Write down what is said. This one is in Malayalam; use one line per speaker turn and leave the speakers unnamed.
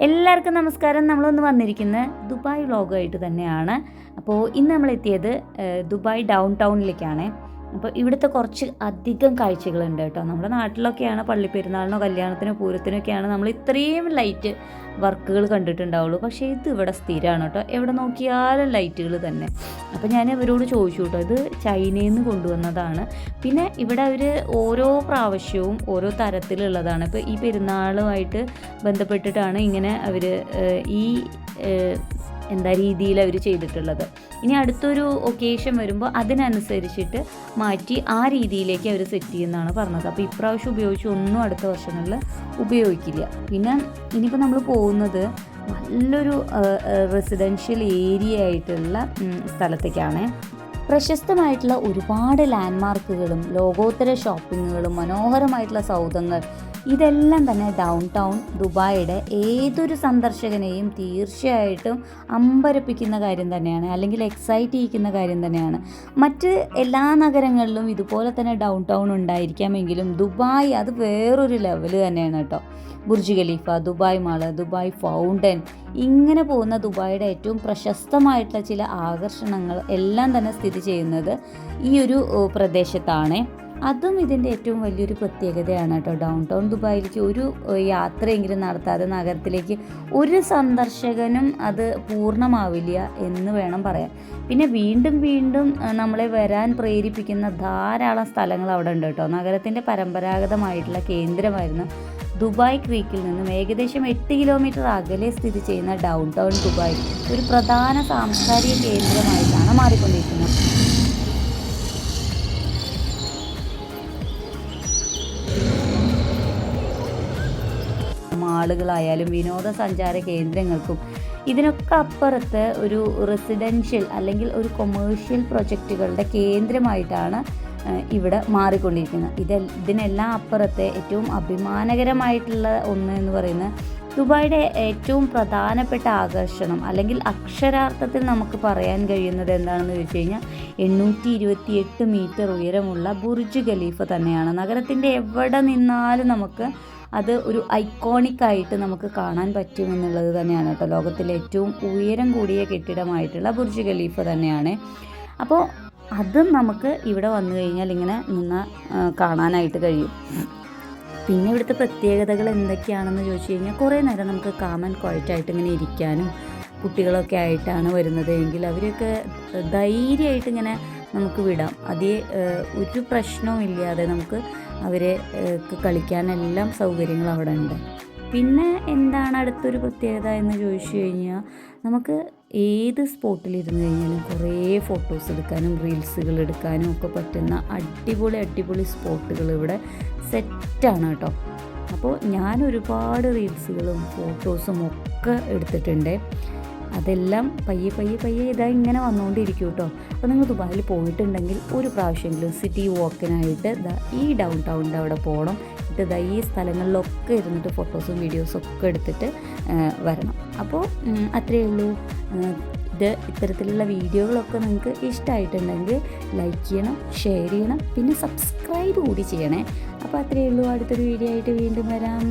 എല്ലാവർക്കും നമസ്കാരം. നമ്മളൊന്ന് വന്നിരിക്കുന്നത് ദുബായ് വ്ളോഗായിട്ട് തന്നെയാണ്. അപ്പോൾ ഇന്ന് നമ്മൾ എത്തിയത് ദുബായ് ഡൗൺ ടൗണിലേക്കാണ് അപ്പോൾ ഇവിടുത്തെ കുറച്ച് അധികം കാഴ്ചകളുണ്ട് കേട്ടോ. നമ്മുടെ നാട്ടിലൊക്കെയാണ് പള്ളിപ്പെരുന്നാളിനോ കല്യാണത്തിനോ പൂരത്തിനൊക്കെയാണ് നമ്മൾ ഇത്രയും ലൈറ്റ് വർക്കുകൾ കണ്ടിട്ടുണ്ടാവുള്ളൂ. പക്ഷേ ഇത് ഇവിടെ സ്ഥിരമാണ് കേട്ടോ. എവിടെ നോക്കിയാലും ലൈറ്റുകൾ തന്നെ. അപ്പോൾ ഞാൻ ഇവരോട് ചോദിച്ചു കേട്ടോ. ഇത് ചൈനയിൽ നിന്ന് കൊണ്ടുവന്നതാണ്. പിന്നെ ഇവിടെ അവർ ഓരോ പ്രാവശ്യവും ഓരോ തരത്തിലുള്ളതാണ്. ഇപ്പോൾ ഈ പെരുന്നാളുമായിട്ട് ബന്ധപ്പെട്ടിട്ടാണ് ഇങ്ങനെ അവർ ഈ എന്താ രീതിയിൽ അവർ ചെയ്തിട്ടുള്ളത്. ഇനി അടുത്തൊരു ഒക്കേഷൻ വരുമ്പോൾ അതിനനുസരിച്ചിട്ട് മാറ്റി ആ രീതിയിലേക്ക് അവർ സെറ്റ് ചെയ്യുന്നതാണ് പറഞ്ഞത്. അപ്പോൾ ഇപ്രാവശ്യം ഉപയോഗിച്ച് ഒന്നും അടുത്ത വർഷങ്ങളിൽ ഉപയോഗിക്കില്ല. പിന്നെ ഇനിയിപ്പോൾ നമ്മൾ പോകുന്നത് നല്ലൊരു റെസിഡൻഷ്യൽ ഏരിയ ആയിട്ടുള്ള സ്ഥലത്തേക്കാണ്. പ്രശസ്തമായിട്ടുള്ള ഒരുപാട് ലാൻഡ്മാർക്കുകളും ലോകോത്തര ഷോപ്പിങ്ങുകളും മനോഹരമായിട്ടുള്ള സൗധങ്ങൾ ഇതെല്ലാം തന്നെ ഡൗൺ ടൗൺ ദുബായിയുടെ ഏതൊരു സന്ദർശകനെയും തീർച്ചയായിട്ടും അമ്പരപ്പിക്കുന്ന കാര്യം തന്നെയാണ്. അല്ലെങ്കിൽ എക്സൈറ്റ് ചെയ്യിക്കുന്ന കാര്യം തന്നെയാണ്. മറ്റ് എല്ലാ നഗരങ്ങളിലും ഇതുപോലെ തന്നെ ഡൗൺ ടൗൺ ഉണ്ടായിരിക്കാമെങ്കിലും ദുബായ് അത് വേറൊരു ലെവൽ തന്നെയാണ് കേട്ടോ. Burj Khalifa Dubai Mall Dubai Fountain ഇങ്ങനെ പോകുന്ന ദുബായിയുടെ ഏറ്റവും പ്രശസ്തമായിട്ടുള്ള ചില ആകർഷണങ്ങൾ എല്ലാം തന്നെ സ്ഥിതി ചെയ്യുന്നത് ഈ ഒരു പ്രദേശത്താണ്. അതും ഇതിന്റെ ഏറ്റവും വലിയൊരു പ്രത്യേകതയാണ് കേട്ടോ. ഡൗൺ ടൗൺ ദുബായിലേക്ക് ഒരു യാത്രയെങ്കിലും നടത്താതെ നഗരത്തിലേക്ക് ഒരു സന്ദർശകനും അത് പൂർണമാവില്ല എന്ന് വേണം പറയാൻ. പിന്നെ വീണ്ടും വീണ്ടും നമ്മളെ വരാൻ പ്രേരിപ്പിക്കുന്ന ധാരാളം സ്ഥലങ്ങൾ അവിടെ ഉണ്ട് കേട്ടോ. നഗരത്തിന്റെ പരമ്പരാഗതമായിട്ടുള്ള കേന്ദ്രമായിരുന്നു ദുബായ് ക്രീക്കിൽ നിന്നും ഏകദേശം എട്ട് കിലോമീറ്റർ അകലെ സ്ഥിതി ചെയ്യുന്ന ഡൗൺ ടൗൺ ദുബായ്. ഒരു പ്രധാന സാംസ്കാരിക കേന്ദ്രമായിട്ടാണ് മാറിക്കൊണ്ടിരിക്കുന്നത്. മാളുകളായാലും വിനോദസഞ്ചാര കേന്ദ്രങ്ങൾക്കും ഇതിനൊക്കെ അപ്പുറത്ത് ഒരു റെസിഡൻഷ്യൽ അല്ലെങ്കിൽ ഒരു കൊമേഴ്ഷ്യൽ പ്രൊജക്റ്റുകളുടെ കേന്ദ്രമായിട്ടാണ് ഇവിടെ മാറിക്കൊണ്ടിരിക്കുന്നത്. ഇത് ഇതിനെല്ലാം അപ്പുറത്തെ ഏറ്റവും അഭിമാനകരമായിട്ടുള്ള ഒന്ന് എന്ന് പറയുന്നത് ദുബായിയുടെ ഏറ്റവും പ്രധാനപ്പെട്ട ആകർഷണം അല്ലെങ്കിൽ അക്ഷരാർത്ഥത്തിൽ നമുക്ക് പറയാൻ കഴിയുന്നത് എന്താണെന്ന് ചോദിച്ചു കഴിഞ്ഞാൽ എണ്ണൂറ്റി ഇരുപത്തി എട്ട് മീറ്റർ ഉയരമുള്ള ബുർജ് ഖലീഫ തന്നെയാണ്. നഗരത്തിന്റെ എവിടെ നിന്നാലും നമുക്ക് അത് ഒരു ഐക്കോണിക് ആയിട്ട് നമുക്ക് കാണാൻ പറ്റുമെന്നുള്ളത് തന്നെയാണ് കേട്ടോ. ലോകത്തിലെ ഏറ്റവും ഉയരം കൂടിയ കെട്ടിടമായിട്ടുള്ള ബുർജ് ഖലീഫ തന്നെയാണ്. അപ്പോൾ അതും നമുക്ക് ഇവിടെ വന്നു കഴിഞ്ഞാൽ ഇങ്ങനെ നിന്ന് കാണാനായിട്ട് കഴിയും. പിന്നെ ഇവിടുത്തെ പ്രത്യേകതകൾ എന്തൊക്കെയാണെന്ന് ചോദിച്ചു കഴിഞ്ഞാൽ കുറേ നേരം നമുക്ക് കാമൻ ക്വയറ്റായിട്ട് ഇങ്ങനെ ഇരിക്കാനും കുട്ടികളൊക്കെ ആയിട്ടാണ് വരുന്നത് എങ്കിൽ അവരൊക്കെ ധൈര്യമായിട്ട് ഇങ്ങനെ നമുക്ക് വിടാം. അതേ ഒരു പ്രശ്നവും ഇല്ലാതെ നമുക്ക് അവരെ കളിക്കാനെല്ലാം സൗകര്യങ്ങൾ അവിടെ ഉണ്ട് പിന്നെ എന്താണ് അടുത്തൊരു പ്രത്യേകത എന്ന് ചോദിച്ചു കഴിഞ്ഞാൽ നമുക്ക് ഏത് സ്പോട്ടിലിരുന്ന് കഴിഞ്ഞാലും കുറേ ഫോട്ടോസ് എടുക്കാനും റീൽസുകൾ എടുക്കാനും ഒക്കെ പറ്റുന്ന അടിപൊളി അടിപൊളി സ്പോട്ടുകൾ ഇവിടെ സെറ്റാണ് കേട്ടോ. അപ്പോൾ ഞാൻ ഒരുപാട് റീൽസുകളും ഫോട്ടോസും ഒക്കെ എടുത്തിട്ടുണ്ട്. അതെല്ലാം പയ്യെ പയ്യെ പയ്യെ ഇതാ ഇങ്ങനെ വന്നുകൊണ്ടിരിക്കും കേട്ടോ. അപ്പോൾ നിങ്ങൾ ദുബായിൽ പോയിട്ടുണ്ടെങ്കിൽ ഒരു പ്രാവശ്യമെങ്കിലും സിറ്റി വാക്കിനായിട്ട് ഈ ഡൗൺ ടൗണിന്റെ അവിടെ പോകണം. ഇട്ട് ഈ സ്ഥലങ്ങളിലൊക്കെ ഇരുന്നിട്ട് ഫോട്ടോസും വീഡിയോസും ഒക്കെ എടുത്തിട്ട് വരണം. അപ്പോൾ അത്രയേ ഉള്ളൂ. ഇത് ഇത്തരത്തിലുള്ള വീഡിയോകളൊക്കെ നിങ്ങൾക്ക് ഇഷ്ടമായിട്ടുണ്ടെങ്കിൽ ലൈക്ക് ചെയ്യണം ഷെയർ ചെയ്യണം പിന്നെ സബ്സ്ക്രൈബ് കൂടി ചെയ്യണേ. അപ്പോൾ അത്രയേ ഉള്ളൂ. അടുത്തൊരു വീഡിയോ ആയിട്ട് വീണ്ടും വരാം.